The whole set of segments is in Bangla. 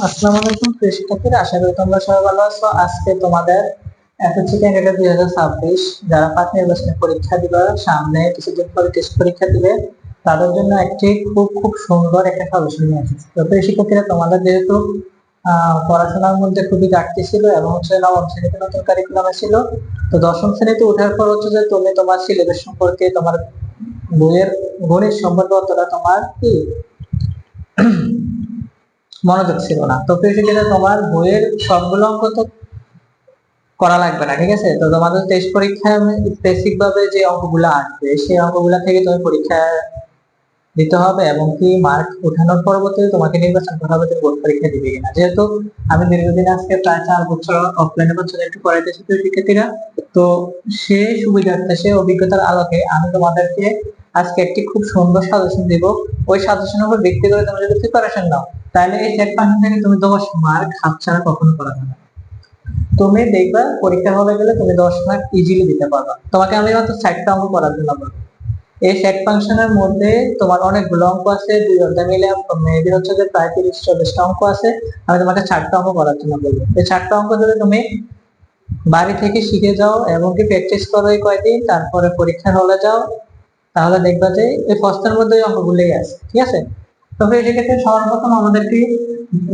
আসসালামু আলাইকুম প্রিয় শিক্ষার্থীরা আশা করি তোমরা সবাই ভালো আছো। আজকে তোমাদের এসএসসি ক্যান্ডিডেট দুই হাজার ছাব্বিশ যারা পাঁচ নির্বাচনী পরীক্ষা দিবে, সামনে কিছুদিন পরে টেস্ট পরীক্ষা দিবে, তাদের জন্য একটি খুব খুব সুন্দর একটা সলিউশন নিয়ে এসেছি। তো প্রিয় শিক্ষার্থীরা তোমাদের যেহেতু পড়াশোনার মধ্যে খুবই ঘাটতি ছিল এবং হচ্ছে নবম শ্রেণীতে নতুন কারিকুলামে ছিল, তো দশম শ্রেণীতে ওঠার পর হচ্ছে যে তুমি তোমার সিলেবাস সম্পর্কে তোমার বইয়ের গণিত সম্পর্কে অতটা তোমার কি মনোযোগ ছিল না। তো শিক্ষার্থীরা তোমার বইয়ের সবগুলো অঙ্ক তো করা লাগবে না, ঠিক আছে? তো তোমাদের টেস্ট পরীক্ষায় বেসিক ভাবে যে অঙ্কগুলো আসবে, সেই অঙ্কগুলো থেকে তুমি পরীক্ষা দিতে হবে এবং কি মার্ক ওঠানোর পরবর্তীতে তোমাকে নির্বাচন করা হবে বোর্ড পরীক্ষা দিবে কিনা। যেহেতু আমি দীর্ঘদিন আজকে প্রায় চার বছর অফলাইনে বছর একটু পড়াইতেছি প্রিয় শিক্ষার্থীরা, তো সেই সুবিধার্থে, সেই অভিজ্ঞতার আলোকে আমি তোমাদেরকে আজকে একটি খুব সুন্দর সাজেশন দিব। ওই সাজেশনের উপর ভিত্তি করে তুমি যদি প্রিপারেশন নাও তাহলে এই সেট পার্সেন্ট থেকে তুমি দশ মার্ক হাতছাড়া কখনো করা যাবে তুমি দেখবা পরীক্ষা হলে গেলে তুমি দশ মার্ক ইজিলি দিতে পারবা। তোমাকে আমি মাত্র ষাটটা অঙ্ক করার জন্য বলব এই সেট ফাংশনের মধ্যে তোমার অনেকগুলো অঙ্ক আছে দুই ঘণ্টা মিলে মেবি হচ্ছে যে প্রায় তিরিশ, চল্লিশটা অঙ্ক আছে। আমি তোমাকে চারটা অঙ্ক করার জন্য বলব এই চারটা অঙ্ক যদি তুমি বাড়ি থেকে শিখে যাও এবং কি প্র্যাকটিস করো এই কয়দিন, তারপরে পরীক্ষার হলে যাও, তাহলে দেখবা যে এই প্রশ্নের মধ্যে অঙ্কগুলোই আছে, ঠিক আছে? তবে সেক্ষেত্রে সর্বপ্রথম আমাদেরকে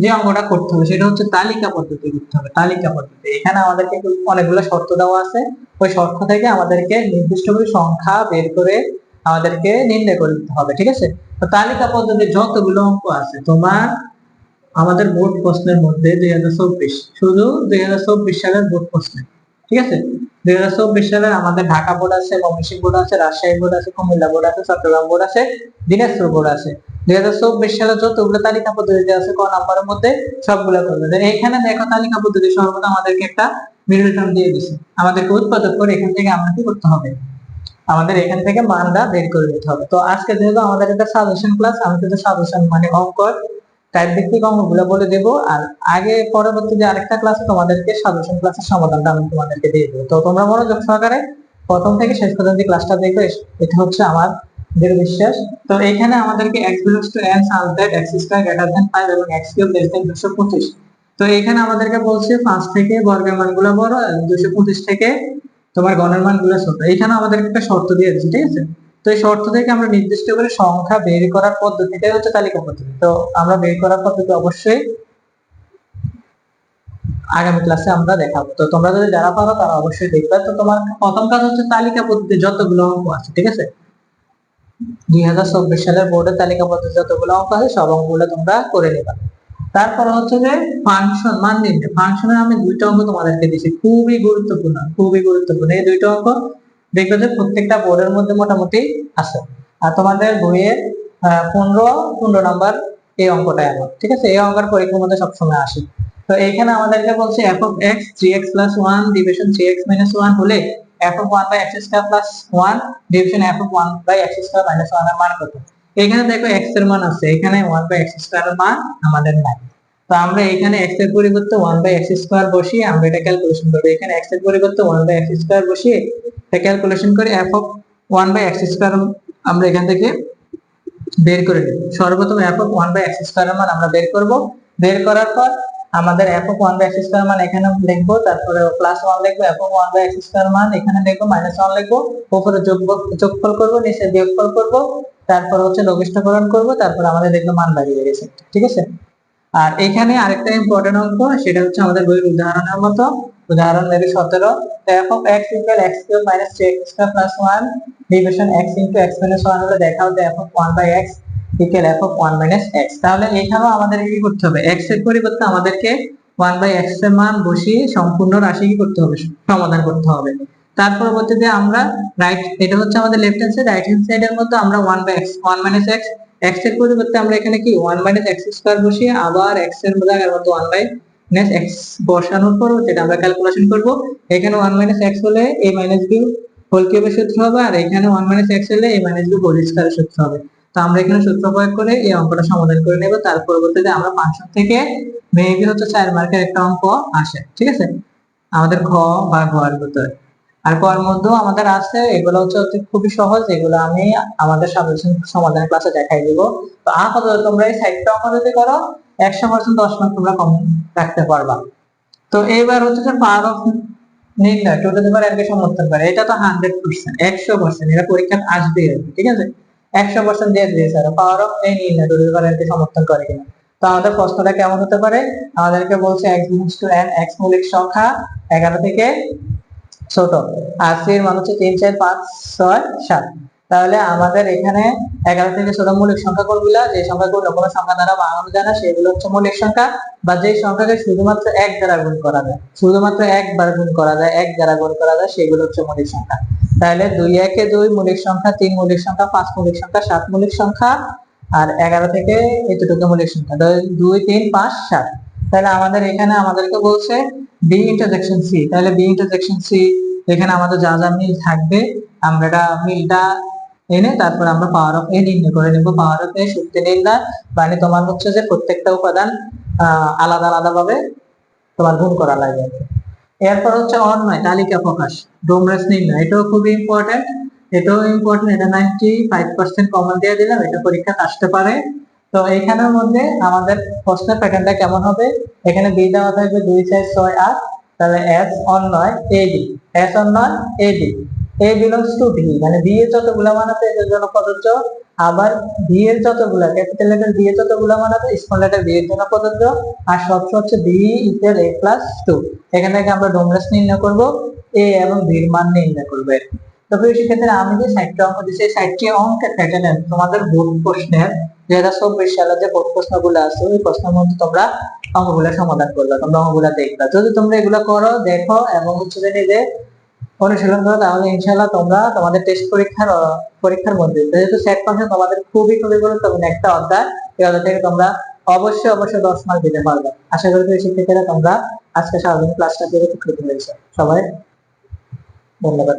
যে অঙ্কটা করতে হবে, সেটা হচ্ছে তালিকা পদ্ধতি করতে হবে, তালিকা পদ্ধতি। এখানে আমাদেরকে অনেকগুলো শর্ত দেওয়া আছে। ওই শর্ত থেকে আমাদেরকে নির্দিষ্ট করে সংখ্যা বের করে আমাদেরকে নির্ণয় করে দিতে হবে, ঠিক আছে? তো তালিকা পদ্ধতি যতগুলো অঙ্ক আছে, তোমার আমাদের বোর্ড প্রশ্নের মধ্যে দুই হাজার চব্বিশ, শুধু দুই হাজার চব্বিশ সালের বোর্ড প্রশ্নে ঠিক আছে? দুই হাজার চব্বিশ সালের আমাদের ঢাকা বোর্ড আছে, ময়মনসিংহ বোর্ড আছে, রাজশাহী বোর্ড আছে, কুমিল্লা বোর্ড আছে, চট্টগ্রাম বোর্ড আছে, দিনাজপুর বোর্ড আছে। দুই হাজার চব্বিশ সালে যতগুলো তালিকা পদ্ধতিতে আছে, ক নাম্বারের মধ্যে সবগুলো করবে। এখানে দেখো তালিকা পদ্ধতি সর্বদা আমাদেরকে একটা মিডল টার্ম দিয়ে দিছে। আমাদেরকে উৎপাদক করে এখান থেকে আমরা কি করতে হবে? আমাদের এখান থেকে মানটা বের করে দিতে হবে। তো আজকে যেহেতু আমাদের একটা সাজেশন ক্লাস আমি শুধু সাজেশন মানে অঙ্ক টাইপ ভিত্তিক অঙ্কগুলো বলে দেব। আর আগে পরবর্তী যে আরেকটা ক্লাসে তোমাদেরকে সাজেশন ক্লাসের সমাধানটা আমি তোমাদেরকে দিয়ে দেবো। তো তোমরা মনোযোগ সহকারে প্রথম থেকে শেষ পর্যন্ত ক্লাসটা দেখবে এটা হচ্ছে আমার দৃঢ় বিশ্বাস তো এখানে আমাদেরকে x belongs to n such that x square greater than 5 এবং x cube less than 225 তো এখানে আমাদেরকে বলছে 5 থেকে বর্গের মানগুলো বড়, আর 225 থেকে তোমার গণের মানগুলো ছোট। এখানে আমাদেরকে একটা শর্ত দিয়ে দিচ্ছে ঠিক আছে? তো এই শর্ত থেকে আমরা নির্দিষ্ট করে সংখ্যা বের করার পদ্ধতিটাই হচ্ছে তালিকা পদ্ধতি। তো আমরা বের করার পদ্ধতি অবশ্যই আগামী ক্লাসে আমরা দেখাবো। তো তোমরা যদি যারা পারো তারা অবশ্যই দেখবে। তো তোমার প্রথম কাজ হচ্ছে তালিকা পদ্ধতি, যতগুলো অঙ্ক আছে, ঠিক আছে? দুই হাজার চব্বিশ সালের বোর্ডের তালিকা পদ্ধতি, যতগুলো অঙ্ক আছে, সব অঙ্কগুলো তোমরা করে নেবা। তারপর হচ্ছে যে ফাংশন মান নির্ণয়। ফাংশনে আমি দুইটা অঙ্ক তোমাদেরকে দিয়েছি। খুবই গুরুত্বপূর্ণ খুবই গুরুত্বপূর্ণ। এই দুইটা অঙ্ক দেখবে যে প্রত্যেকটা বোর্ডের মধ্যে মোটামুটি আছে। আর তোমাদের বইয়ের পনেরো পনেরো নাম্বার এই অঙ্কটা এমন ঠিক আছে? এই অঙ্কের পরীক্ষার মধ্যে সবসময় আসে। তো এইখানে আমাদেরকে বলছে f of x three x plus one division three x minus one হলে f of one by x square plus one division f of one by x square minus ওয়ানের মান কত? এখানে দেখো এক্সের মান আছে, এখানে ওয়ান বাই এক্স স্কোয়ার এর মান আমাদের নাই। তো আমরা এখানে এক্সের পরিবর্তে ওয়ান বাই এক্স স্কোয়ার বসিয়ে আমরা এটা ক্যালকুলেশন করব। এখানে এক্সের পরিবর্তে ওয়ান বাই এক্স স্কোয়ার বসিয়ে ক্যালকুলেশন করে f of one by x square আমরা এখান থেকে বের করে নেব সর্বপ্রথম f of one by x square মান আমরা বের করব। বের করার পর আমাদের f of one by x square মান এখানে লিখব, তারপরে প্লাস ওয়ান লিখব f of one by x square মান এখানে লিখব মাইনাস ওয়ান লিখব, উপরে যোগ যোগফল করব, নিচে বিয়োগফল করব, তারপর হচ্ছে লঘিষ্ঠকরণ করব, তারপর আমাদের দেখব মান বাড়িয়ে গেছে। ঠিক আছে? আর এখানে আরেকটা ইম্পর্টেন্ট অঙ্ক সেটা হচ্ছে আমাদের বইয়ের উদাহরণের মতো। উদাহরণ নেবে সতেরো। এক্স তাহলে করতে হবে? এর পরিবর্তে আমাদেরকে এর মান বসিয়ে সম্পূর্ণ রাশি কি করতে হবে? সমাধান করতে হবে। তার পরবর্তীতে আমরা রাইট এটা হচ্ছে আমাদের left hand side right hand সাইডের মধ্যে আমরা one by x one minus x এক্সের পরিবর্তে আমরা এখানে কি ওয়ান এক্স স্কোয়ার বসিয়ে আবার এক্সের জায়গার মধ্যে ওয়ান বাই মাইনাস এক্স বসানোর পর যেটা আমরা ক্যালকুলেশন করব, এখানে ওয়ান মাইনাস এক্স হলে এ মাইনাস বি হোল কিউবের সূত্র হবে আর এখানে ওয়ান মাইনাস এক্স হলে এ মাইনাস বি হোল স্কোয়ারের সূত্র হবে। তো আমরা এখানে সূত্র প্রয়োগ করে এই অঙ্কটা সমাধান করে নেব, তার পরবর্তীতে আমরা ফাংশন থেকে মেবি হচ্ছে চার মার্কের একটা অঙ্ক আসে, ঠিক আছে? আমাদের খ বা ঘ এর ভিতরে। আর কর মধ্যেও আমাদের আছে, এগুলো হচ্ছে খুবই সহজ, এগুলো আমি আমাদের সাজেশন সমাধান ক্লাসে দেখাই দিব। তো আপাতত তোমরা এই সাইডটা অঙ্ক যদি করো, একশো পার্সেন্ট দশ মার্ক তোমরা কম রাখতে পারবা। তো এইবার হচ্ছে পাওয়ার অফ নির্ণয় টু টু দি পাওয়ার সমর্থন করে। এটা তো হান্ড্রেড পার্সেন্ট একশো পার্সেন্ট এটা পরীক্ষা আসবে, ঠিক আছে? একশো পার্সেন্ট দিয়ে দিয়েছে পাওয়ার অফ এই নির্ণয় টু টু দি পাওয়ার সমর্থন করে কিনা। তো আমাদের প্রশ্নটা কেমন হতে পারে? আমাদেরকে বলছে এক্স টু মৌলিক সংখ্যা এগারো থেকে ছোট। আর এর মান হচ্ছে তিন, চার, পাঁচ, ছয়, সাত। তাহলে আমাদের এখানে এগারো থেকে ছোট মৌলিক সংখ্যা কোনগুলা যে সংখ্যাগুলো কোনো সংখ্যা দ্বারা বানানো যায় না, সেগুলো হচ্ছে মৌলিক সংখ্যা, বা যে সংখ্যাকে শুধুমাত্র এক দ্বারা গুণ করা যায়, শুধুমাত্র একবার গুণ করা যায়, এক দ্বারা গুণ করা যায়, সেগুলো হচ্ছে মৌলিক সংখ্যা। তাহলে দুই, একে দুই মৌলিক সংখ্যা, তিন মৌলিক সংখ্যা, পাঁচ মৌলিক সংখ্যা, সাত মৌলিক সংখ্যা, আর এগারো থেকে এতটুকু মৌলিক সংখ্যা। দুই, তিন, পাঁচ, সাত। তাহলে আমাদের এখানে আমাদেরকে বলছে বি ইন্টারজেকশন সি তাহলে বি ইন্টারজেকশন সি এখানে আমাদের যা যা মিল থাকবে, আমরা এটা মিলটা এনে তারপর আমরা পাওয়ার অফ এ নির্ণয় করে নেব। পাওয়ার অফ এ শক্তি নির্ণয় মানে তোমার হচ্ছে যে প্রত্যেকটা উপাদান আলাদা আলাদা ভাবে তোমার গুণ করা লাগে। এরপর হচ্ছে অন্যয় তালিকা প্রকাশ, ডোমরেস নির্ণয়, এটাও খুবই ইম্পর্টেন্ট এটাও ইম্পর্টেন্ট এটা নাইনটি ফাইভ পার্সেন্ট কমন দিয়ে দিলাম, এটা পরীক্ষা আসতে পারে। তো এইখানের মধ্যে আমাদের প্রশ্নের প্যাটার্নটা কেমন হবে? এখানে বি দেওয়া থাকবে দুই চার ছয় আট, তাহলে S union A D S union A D A belongs to V মানে ভি এর যতগুলা মান আছে, এদের জন্য প্রযোজ্য। আবার ভি এর যতগুলা ক্যাপিটাল লেটার ভি এর যতগুলা মান আছে স্মল লেটার ভি এর জন্য প্রযোজ্য। আর সবচেয়ে হচ্ছে V equal A plus two এখান থেকে আমরা ডোমরেস নির্ণয় করব এ এবং এর মান নির্ণয় করব। তো শিক্ষার্থীরা আমি যে সাইটটা অঙ্ক দিচ্ছি সাইটটি অঙ্কের প্যাটার্ন তোমাদের বোর্ড প্রশ্নের দুই হাজার চব্বিশ সালে যে প্রশ্নগুলো আছে, ওই প্রশ্নের মধ্যে তোমরা অঙ্কগুলো সমাধান করবে, তোমরা অঙ্কগুলো দেখবে। যদি তোমরা এগুলো করো, দেখো এবং হচ্ছে যে নিজে অনুশীলন করো, তাহলে ইনশাল্লাহ তোমরা তোমাদের টেস্ট পরীক্ষার পরীক্ষার মধ্যে, যেহেতু সেট ফাংশন তোমাদের খুবই খুবই গুরুত্বপূর্ণ একটা অধ্যায় এই থেকে তোমরা অবশ্যই অবশ্যই দশ মার্ক দিতে পারবে। আশা করি শিক্ষার্থীরা তোমরা আজকে সারাদিন ক্লাসটা থেকে উপকৃত হয়েছে। সবাই ধন্যবাদ।